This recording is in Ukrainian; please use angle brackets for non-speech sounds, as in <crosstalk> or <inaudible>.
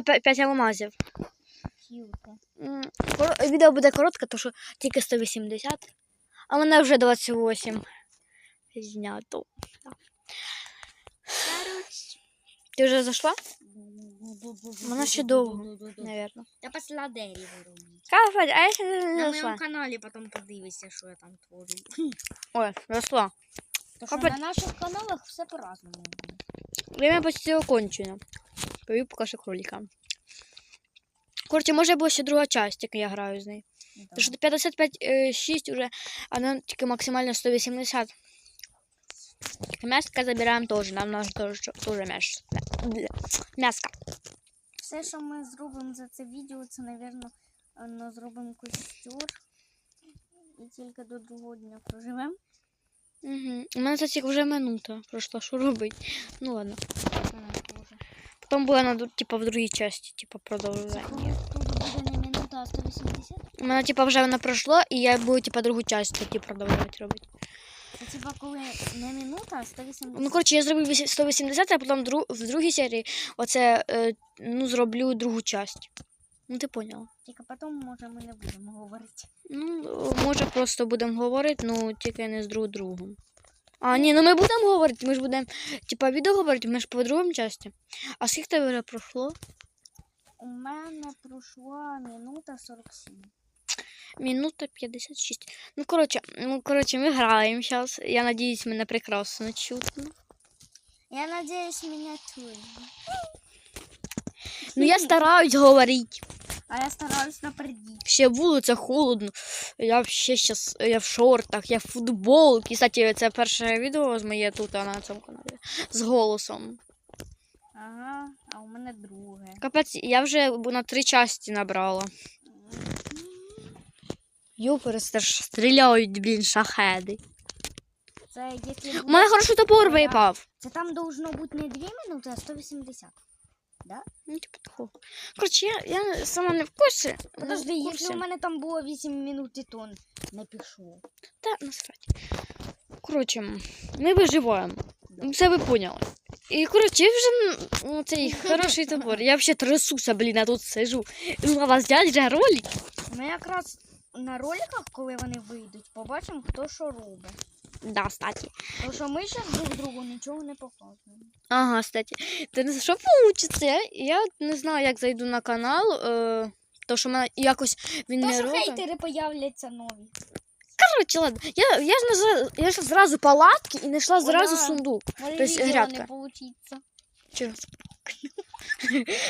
знайшла 5 алмазів. Відео буде коротке, тому що тільки 180. А мене вже 28 знято. Ти вже зайшла? Вона ще довго, Навірно. Я після дерева роблю. Кафе, а я ще не На зайшла. моєму каналі потім подивишся, що я там творю. Ой, зайшла. То що на наших каналах все по-разному. Время почти окончено. Повів поки що кролика. Коротше, може буде ще друга часть, як я граю з нею. Ну, Тому що 55 6 уже, а нам тільки максимально 180. Мяско забираємо теж, нам нужно теж, теж мясо. Мяско. Все, що ми зробимо за це відео, це, напевно, ну, зробимо костюр. І тільки до другого дня проживемо. Угу. У мене це вже минута пройшла, що робити. Ну ладно. Потім буде на, типа, в другій часті, типа, продовження. коли тут буде не минута, а 180. У мене, типа, вже вона пройшло, і я буду, типа, другу часть тоді продовжувати робити. Це типа коли не минута, а 180. Ну, коротше, я зробив 180, а потім дру- в другій серії оце, е, ну, зроблю другу часть. Ну, ти поняла. Тільки потім, може, ми не будемо говорити. Ну, може, просто будемо говорити, ну, тільки не з друг другом. А, ні, ну ми будемо говорити, ми ж будемо, типа, відео говорити, ми ж по другому часті. А скільки тебе вже пройшло? У мене пройшла минута 47. Минута 56. Ну, коротше, ну, коротше, ми граємо зараз. Я надіюсь, мене прекрасно чутно. Я надеюсь, меня чують. Ну, я стараюсь говорити. А я стараюсь напередити. Ще вулиця холодно. Я ще щас, я в шортах, я в футболці. Кстати, це перше відео з моє тут на цьому каналі. З голосом. Ага, а у мене друге. Капець, я вже на три часті набрала. Юперстер стріляють, блін, шахеди. Це якщо У мене хороший топор випав. Це там должно бути не 2 минути, а 180. Ну, типу такого. Коротше, я, я сама не в курсі. Подожди, в якщо курсі. у мене там було 8 минут, і то не пішло. Та насправді. Коротше, ми виживаємо. Це ви поняли. І коротше, вже ну, цей <laughs> хороший топор. Я взагалі трясуся, блін, я тут сижу. Ну, а вас ролик. Ми якраз на роликах, коли вони вийдуть, побачимо, хто що робить. Да, кстати. Тому що ми зараз друг другу нічого не показуємо. Ага, кстати. Ти не що получиться? Я не знаю, як зайду на канал. Е, то, що мене якось він То не що робить. хейтери появляться нові. Коротше, ладно. Я, я ж не я ж зразу палатки і знайшла зразу Вона- сундук. Може То відео грядка. не получиться. Через <laughs>